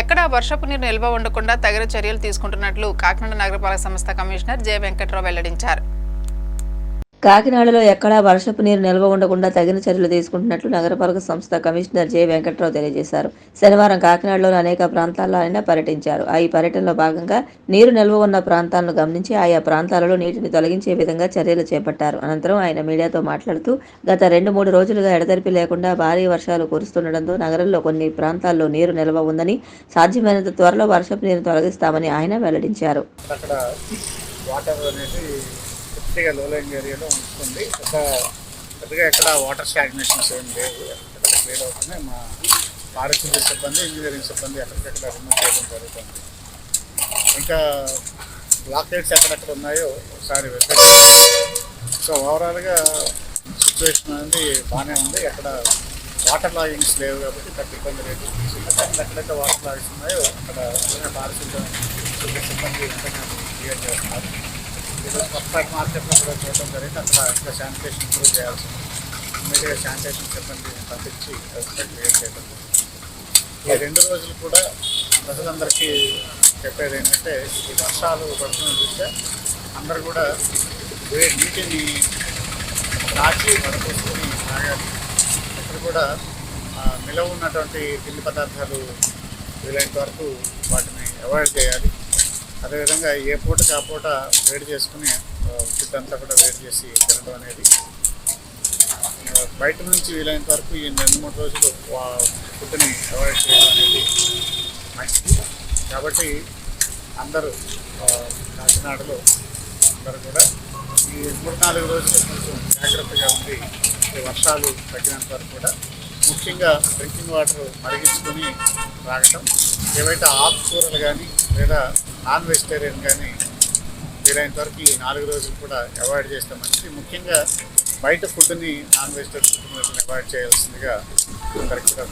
ఎక్కడా వర్షపు నీరు నిల్వ ఉండకుండా తగిన చర్యలు తీసుకుంటున్నట్లు కాకినాడ నగరపాలక సంస్థ కమిషనర్ జె వెంకట్రావు వెల్లడించారు. కాకినాడలో ఎక్కడా వర్షపు నీరు నిల్వ ఉండకుండా తగిన చర్యలు తీసుకుంటున్నట్లు నగరపాలక సంస్థ కమిషనర్ జె వెంకట్రావు తెలియజేశారు. శనివారం కాకినాడలోని అనేక ప్రాంతాల్లో ఆయన పర్యటించారు. ఆ ఈ పర్యటనలో భాగంగా నీరు నిల్వ ఉన్న ప్రాంతాలను గమనించి ఆయా ప్రాంతాలలో నీటిని తొలగించే విధంగా చర్యలు చేపట్టారు. అనంతరం ఆయన మీడియాతో మాట్లాడుతూ గత రెండు మూడు రోజులుగా ఎడతెరిపి లేకుండా భారీ వర్షాలు కురుస్తుండటంతో నగరంలో కొన్ని ప్రాంతాల్లో నీరు నిల్వ ఉందని సాధ్యమైనంత త్వరలో వర్షపు నీరు తొలగిస్తామని ఆయన వెల్లడించారు. వాటర్ అనేది పూర్తిగా లోలైంగ్ ఏరియాలో ఉంటుంది. ఒక పెద్దగా ఎక్కడ వాటర్ స్టాగ్నేషన్స్ ఏం లేవు. ఎక్కడ క్లియర్ అవుతుంది మా పారిశుద్ధ్య సిబ్బంది ఇంజనీరింగ్ సిబ్బంది ఎక్కడికెక్కడ రిమూవ్ చేయడం జరుగుతుంది. ఇంకా బ్లాకేట్స్ ఎక్కడెక్కడ ఉన్నాయో ఒకసారి సో ఓవరాల్గా సిచ్యువేషన్ అనేది బాగానే ఉంది. ఎక్కడ వాటర్ లాగింగ్స్ లేవు కాబట్టి పెద్ద ఇబ్బంది లేదు. ఎక్కడైతే వాటర్ లాగింగ్స్ ఉన్నాయో అక్కడ ఉన్న పారిశుద్ధ్య సిబ్బంది వెంటనే క్లియర్ చేస్తున్నారు ఈరోజు కొత్త మార్కెట్లో కూడా చూడడం జరిగింది. అక్కడ ఇంకా శానిటేషన్ ఇంప్రూవ్ చేయాల్సి ఉంది. ఇమీడియట్గా శానిటేషన్ సిబ్బంది పంపించి క్రియేట్ చేయడం ఈ రెండు రోజులు కూడా ప్రజలందరికీ చెప్పేది ఏంటంటే ఈ వర్షాలు పడుతున్న చూస్తే అందరూ కూడా వే నీటిని దాచి వడపోసుకొని తాగాలి. ఇక్కడ కూడా నిలవ ఉన్నటువంటి తిండి పదార్థాలు వీలైనంత వరకు వాటిని అవాయిడ్ చేయాలి. అదేవిధంగా ఏ పూటకి ఆ పూట వేడి చేసుకుని ఫుడ్ అంతా కూడా వేడి చేసి తినడం అనేది బయట నుంచి వీలైనంత వరకు ఈ రెండు మూడు రోజులు ఫుడ్ని అవాయిడ్ చేయడం అనేది మంచిది. కాబట్టి అందరూ కాకినాడలో అందరూ కూడా ఈ మూడు నాలుగు రోజులు కొంచెం జాగ్రత్తగా ఉండి వర్షాలు తగ్గినంత వరకు కూడా ముఖ్యంగా డ్రింకింగ్ వాటర్ మరిగించుకొని తాగటం ఏవైతే ఆకుకూరలు కానీ లేదా నాన్ వెజిటేరియన్ కానీ వీలైనంత వరకు ఈ నాలుగు రోజులు కూడా అవాయిడ్ చేస్తే. మంచిది ముఖ్యంగా బయట ఫుడ్ని నాన్ వెజిటేరియన్ ఫుడ్ని అవాయిడ్ చేయాల్సిందిగా అందరికీ కూడా